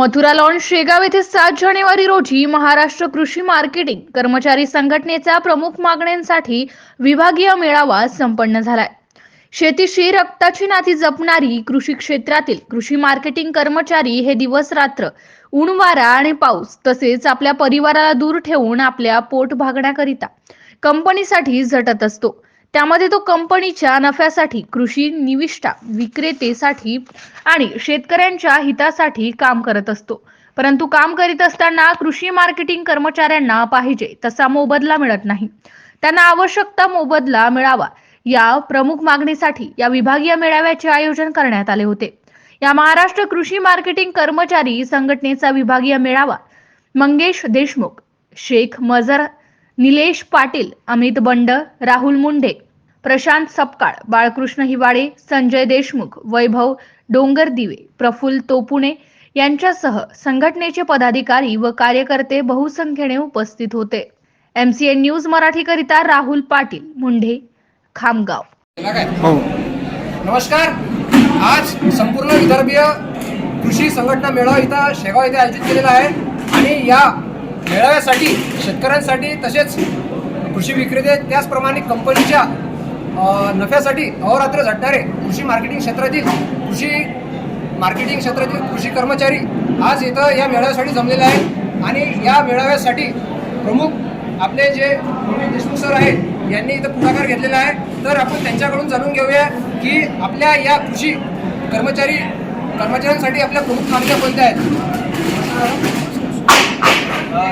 Mathura lawn Shegaon येथे सात जानेवारी रोजी महाराष्ट्र कृषी मार्केटिंग कर्मचारी संघटनेचा प्रमुख मागण्यांसाठी विभागीय मेळावा संपन्न झालाय. शेतीशी रक्ताची नाती जपणारी कृषी क्षेत्रातील कृषी मार्केटिंग कर्मचारी हे दिवस रात्र ऊन वारा आणि पाऊस तसेच आपल्या परिवाराला दूर ठेवून आपल्या पोट भागण्याकरिता कंपनीसाठी झटत असतो. त्यामध्ये तो कंपनीच्या नफ्यासाठी कृषी निविष्ठा विक्रेतेसाठी आणि शेतकऱ्यांच्या हितासाठी काम करत असतो. परंतु काम करीत असताना कृषी मार्केटिंग कर्मचाऱ्यांना पाहिजे तसा मोबदला मिळत नाही. त्यांना आवश्यकता मोबदला मिळावा या प्रमुख मागणीसाठी या विभागीय मेळाव्याचे आयोजन करण्यात आले होते. या महाराष्ट्र कृषी मार्केटिंग कर्मचारी संघटनेचा विभागीय मेळावा मंगेश देशमुख शेख मजर निलेश पाटील अमित बंड राहुल मुंडे प्रशांत सपकाळ बाळकृष्ण हिवाळे संजय देशमुख वैभव डोंगर दिवे प्रफुल्ल तोपुणे यांच्यासह संघटनेचे पदाधिकारी व कार्यकर्ते बहुसंख्येने उपस्थित होते. एमसीएन न्यूज मराठीकरिता राहुल पाटील मुंढे खामगाव. हो. नमस्कार. आज संपूर्ण विदर्भीय कृषी संघटना मेळावा इथं शेगाव इथे आयोजित केलेला आहे. आणि या मेळाव्यासाठी शेतकऱ्यांसाठी तसेच कृषी विक्रेते त्याचप्रमाणे कंपनीच्या नफ्यासाठी अहोरात्र झटणारे कृषी मार्केटिंग क्षेत्रातील कृषी मार्केटिंग क्षेत्रातील कृषी कर्मचारी आज इथं या मेळाव्यासाठी जमलेले आहेत. आणि या मेळाव्यासाठी प्रमुख आपले जे देशमुख सर आहेत यांनी इथं पुढाकार घेतलेला आहे. तर आपण त्यांच्याकडून जाणून घेऊया की आपल्या या कृषी कर्मचारी कर्मचाऱ्यांसाठी आपल्या प्रमुख मागण्या कोणत्या आहेत?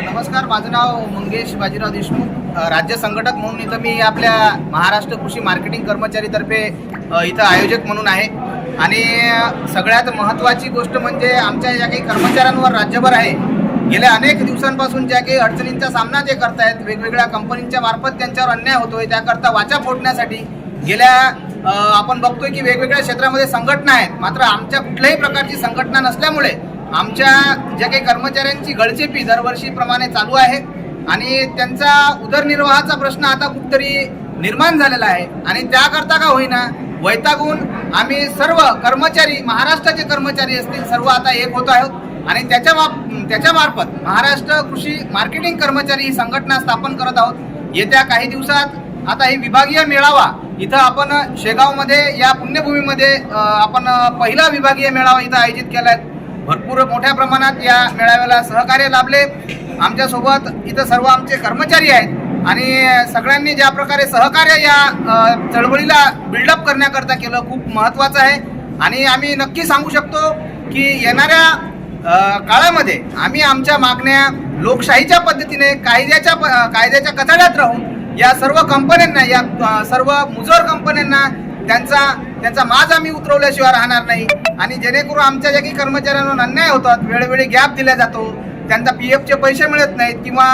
नमस्कार माझं नाव मंगेश बाजीराव देशमुख. राज्य संघटक म्हणून इथं मी आपल्या महाराष्ट्र कृषी मार्केटिंग कर्मचारीतर्फे इथं आयोजक म्हणून आहे. आणि सगळ्यात महत्त्वाची गोष्ट म्हणजे आमच्या ज्या काही कर्मचाऱ्यांवर राज्यभर आहे गेल्या अनेक दिवसांपासून ज्या काही अडचणींचा सामना ते करतायत वेगवेगळ्या कंपनींच्या मार्फत त्यांच्यावर अन्याय होतोय त्याकरता वाचा फोडण्यासाठी गेल्या आपण बघतोय की वेगवेगळ्या क्षेत्रामध्ये संघटना आहेत. मात्र आमच्या कुठल्याही प्रकारची संघटना नसल्यामुळे आमच्या ज्या काही कर्मचाऱ्यांची गळचेपी दरवर्षीप्रमाणे चालू आहे आणि त्यांचा उदरनिर्वाहाचा प्रश्न आता कुठतरी निर्माण झालेला आहे. आणि त्याकरता का होईना वैतागून आम्ही सर्व कर्मचारी महाराष्ट्राचे कर्मचारी असतील सर्व आता एक होत आहोत. आणि त्याच्या माप त्याच्यामार्फत महाराष्ट्र कृषी मार्केटिंग कर्मचारी ही संघटना स्थापन करत आहोत. येत्या काही दिवसात आता हे विभागीय मेळावा इथं आपण शेगावमध्ये या पुण्यभूमीमध्ये आपण पहिला विभागीय मेळावा इथं आयोजित केला आहे भरपूर मोठ्या प्रमाणात या मेळाव्याला सहकार्य लाभले. आमच्यासोबत इथं सर्व आमचे कर्मचारी आहेत आणि सगळ्यांनी ज्या प्रकारे सहकार्य या चळवळीला बिल्डअप करण्याकरता केलं खूप महत्त्वाचं आहे. आणि आम्ही नक्की सांगू शकतो की येणाऱ्या काळामध्ये आम्ही आमच्या मागण्या लोकशाहीच्या पद्धतीने कायद्याच्या प- कायद्याच्या कचाड्यात राहून या सर्व कंपन्यांना या सर्व मुजोर कंपन्यांना त्यांचा त्यांचा माज आम्ही उतरवल्याशिवाय राहणार नाही. आणि जेणेकरून आमच्या ज्या काही कर्मचाऱ्यांवर अन्याय होतात वेळोवेळी गॅप दिला जातो त्यांचा पी एफचे पैसे मिळत नाहीत किंवा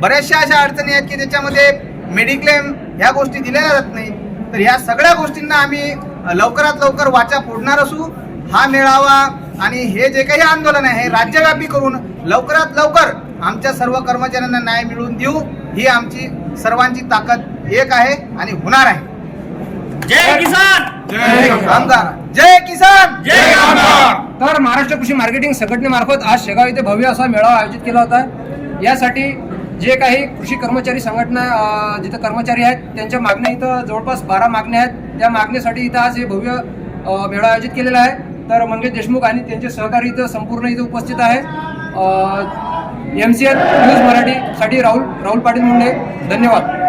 बऱ्याचशा अशा अडचणी आहेत की त्याच्यामध्ये मेडिक्लेम ह्या गोष्टी दिल्या जात नाही तर ह्या सगळ्या गोष्टींना आम्ही लवकरात लवकर वाचा फोडणार असू. हा मेळावा आणि हे जे काही आंदोलन आहे राज्यव्यापी करून लवकरात लवकर आमच्या सर्व कर्मचाऱ्यांना न्याय मिळवून देऊ ही आमची सर्वांची ताकद एक आहे आणि होणार आहे. जय किसान! जय किसान! जय तर महाराष्ट्र कृषी मार्केटिंग संघटनेमार्फत आज शेगाव येथे भव्य असा मेळावा आयोजित केला होता. यासाठी जे काही कृषी कर्मचारी संघटना अ, जिथं कर्मचारी आहेत त्यांच्या मागण्या इथं जवळपास बारा मागण्या आहेत. त्या मागणीसाठी इथं आज हे भव्य अ, मेळावा आयोजित केलेला आहे. तर मंगेश देशमुख आणि त्यांचे सहकारी इथं संपूर्ण इथं उपस्थित आहे. एम सी एन न्यूज मराठीसाठी राहुल राहुल पाटील मुंडे. धन्यवाद.